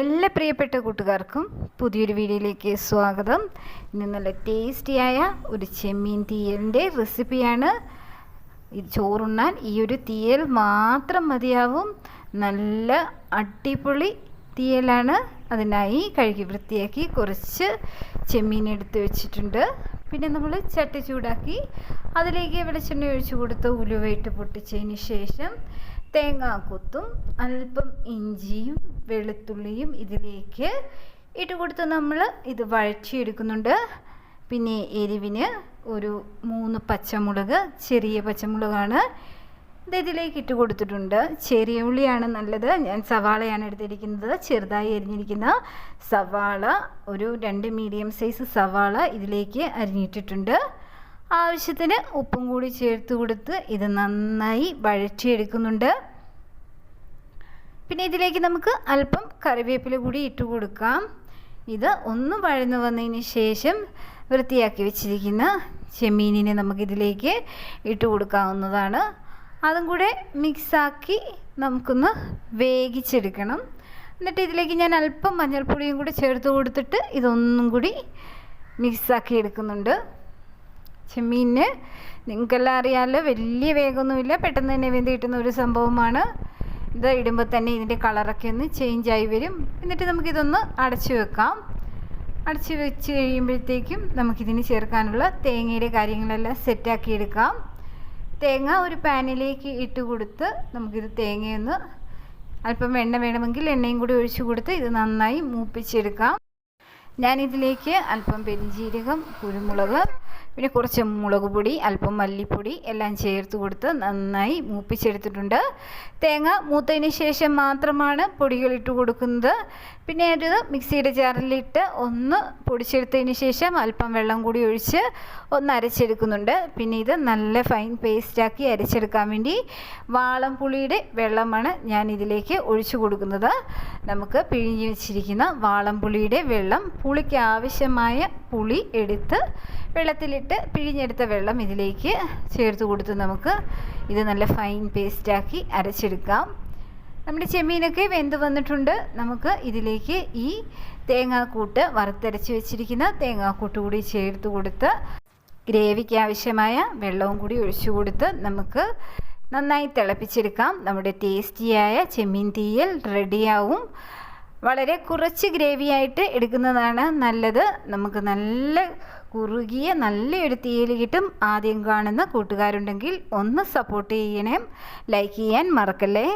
എല്ലാ പ്രിയപ്പെട്ട കൂട്ടുകാർക്കും പുതിയൊരു വീഡിയോയിലേക്ക് സ്വാഗതം. ഇന്ന് നല്ല ടേസ്റ്റിയായ ഒരു ചെമ്മീൻ തീയലിന്റെ റെസിപ്പിയാണ്. ചോറുണ്ണാൻ ഈ ഒരു തീയൽ മാത്രം മതിയാവും. നല്ല അടിപൊളി തീയലാണ്. അതിനായി കഴുകി വൃത്തിയാക്കി കുറച്ച് ചെമ്മീൻ എടുത്ത് വെച്ചിട്ടുണ്ട്. പിന്നെ നമ്മൾ ചട്ടി ചൂടാക്കി അതിലേക്ക് വെളിച്ചെണ്ണ ഒഴിച്ചു കൊടുത്ത് ഉലുവയിട്ട് പൊട്ടിച്ചതിന് ശേഷം തേങ്ങാക്കൊത്തും അല്പം ഇഞ്ചിയും വെളുത്തുള്ളിയും ഇതിലേക്ക് ഇട്ട് കൊടുത്ത് നമ്മൾ ഇത് വഴച്ചെടുക്കുന്നുണ്ട് പിന്നെ എരിവിന് ഒരു മൂന്ന് പച്ചമുളക് ചെറിയ പച്ചമുളകാണ്. ഇത് ഇതിലേക്ക് ഇട്ട് കൊടുത്തിട്ടുണ്ട്. ചെറിയ ഉള്ളിയാണ് നല്ലത്. ഞാൻ സവാളയാണ് എടുത്തിരിക്കുന്നത്. ചെറുതായി അരിഞ്ഞിരിക്കുന്ന സവാള ഒരു രണ്ട് മീഡിയം സൈസ് സവാള ഇതിലേക്ക് അരിഞ്ഞിട്ടിട്ടുണ്ട്. ആവശ്യത്തിന് ഉപ്പും കൂടി ചേർത്ത് കൊടുത്ത് ഇത് നന്നായി വഴറ്റിയെടുക്കുന്നുണ്ട്. പിന്നെ ഇതിലേക്ക് നമുക്ക് അല്പം കറിവേപ്പില കൂടി ഇട്ട് കൊടുക്കാം. ഇത് ഒന്ന് വഴന്നു വന്നതിന് ശേഷം വൃത്തിയാക്കി വെച്ചിരിക്കുന്ന ചെമ്മീനിനെ നമുക്കിതിലേക്ക് ഇട്ട് കൊടുക്കാവുന്നതാണ്. അതും കൂടെ മിക്സാക്കി നമുക്കൊന്ന് വേവിച്ചെടുക്കണം. എന്നിട്ട് ഇതിലേക്ക് ഞാൻ അല്പം മഞ്ഞൾപ്പൊടിയും കൂടി ചേർത്ത് കൊടുത്തിട്ട് ഇതൊന്നും കൂടി മിക്സാക്കി എടുക്കുന്നുണ്ട്. ചെമ്മീനിന് നിങ്ങൾക്കെല്ലാം അറിയാമല്ലോ വലിയ വേഗമൊന്നുമില്ല. പെട്ടെന്ന് തന്നെ വെന്ത് കിട്ടുന്ന ഒരു സംഭവമാണ്. ഇത് ഇടുമ്പോൾ തന്നെ ഇതിന്റെ കളറൊക്കെ ഒന്ന് ചേഞ്ചായി വരും. എന്നിട്ട് നമുക്കിതൊന്ന് അടച്ചു വെക്കാം. അടച്ചു വെച്ച് കഴിയുമ്പോഴത്തേക്കും നമുക്കിതിന് ചേർക്കാനുള്ള തേങ്ങയുടെ കാര്യങ്ങളെല്ലാം സെറ്റാക്കി എടുക്കാം. തേങ്ങ ഒരു പാനിലേക്ക് ഇട്ട് കൊടുത്ത് നമുക്കിത് തേങ്ങയൊന്ന് അല്പം എണ്ണ വേണമെങ്കിൽ എണ്ണയും കൂടി ഒഴിച്ചു കൊടുത്ത് ഇത് നന്നായി മൂപ്പിച്ചെടുക്കാം. ഞാനിതിലേക്ക് അല്പം പെരിഞ്ജീരകം കുരുമുളക് പിന്നെ കുറച്ച് മുളക് പൊടി അല്പം മല്ലിപ്പൊടി എല്ലാം ചേർത്ത് കൊടുത്ത് നന്നായി മൂപ്പിച്ചെടുത്തിട്ടുണ്ട്. തേങ്ങ മൂത്തതിന് ശേഷം മാത്രമാണ് പൊടികൾ ഇട്ട് കൊടുക്കുന്നത്. പിന്നെ ഒരു മിക്സിയുടെ ജാറിലിട്ട് ഒന്ന് പൊടിച്ചെടുത്തതിന് ശേഷം അല്പം വെള്ളം കൂടി ഒഴിച്ച് ഒന്ന് അരച്ചെടുക്കുന്നുണ്ട്. പിന്നെ ഇത് നല്ല ഫൈൻ പേസ്റ്റാക്കി അരച്ചെടുക്കാൻ വേണ്ടി വാളം പുളിയുടെ വെള്ളമാണ് ഞാൻ ഇതിലേക്ക് ഒഴിച്ചു കൊടുക്കുന്നത്. നമുക്ക് പിഴിഞ്ഞ് വെച്ചിരിക്കുന്ന വാളം പുളിയുടെ വെള്ളം പുളിക്ക് ആവശ്യമായ പുളി എടുത്ത് വെള്ളത്തിലിട്ട് പിഴിഞ്ഞെടുത്ത വെള്ളം ഇതിലേക്ക് ചേർത്ത് കൊടുത്ത് നമുക്ക് ഇത് നല്ല ഫൈൻ പേസ്റ്റാക്കി അരച്ചെടുക്കാം. നമ്മുടെ ചെമ്മീനൊക്കെ വെന്ത് വന്നിട്ടുണ്ട്. നമുക്ക് ഇതിലേക്ക് ഈ തേങ്ങാക്കൂട്ട് വറുത്തരച്ച് വെച്ചിരിക്കുന്ന തേങ്ങാക്കൂട്ട് കൂടി ചേർത്ത് കൊടുത്ത് ഗ്രേവിക്ക് ആവശ്യമായ വെള്ളവും കൂടി ഒഴിച്ചു കൊടുത്ത് നമുക്ക് നന്നായി തിളപ്പിച്ചെടുക്കാം. നമ്മുടെ ടേസ്റ്റിയായ ചെമ്മീൻ തീയൽ റെഡിയാവും വളരെ കുറച്ച് ഗ്രേവിയായിട്ട് എടുക്കുന്നതാണ് നല്ലത്. നമുക്ക് നല്ല കുറുകിയ നല്ലൊരു തീയിൽ കിട്ടും. ആദ്യം കാണുന്ന കൂട്ടുകാരുണ്ടെങ്കിൽ ഒന്ന് സപ്പോർട്ട് ചെയ്യണേ. ലൈക്ക് ചെയ്യാൻ മറക്കല്ലേ?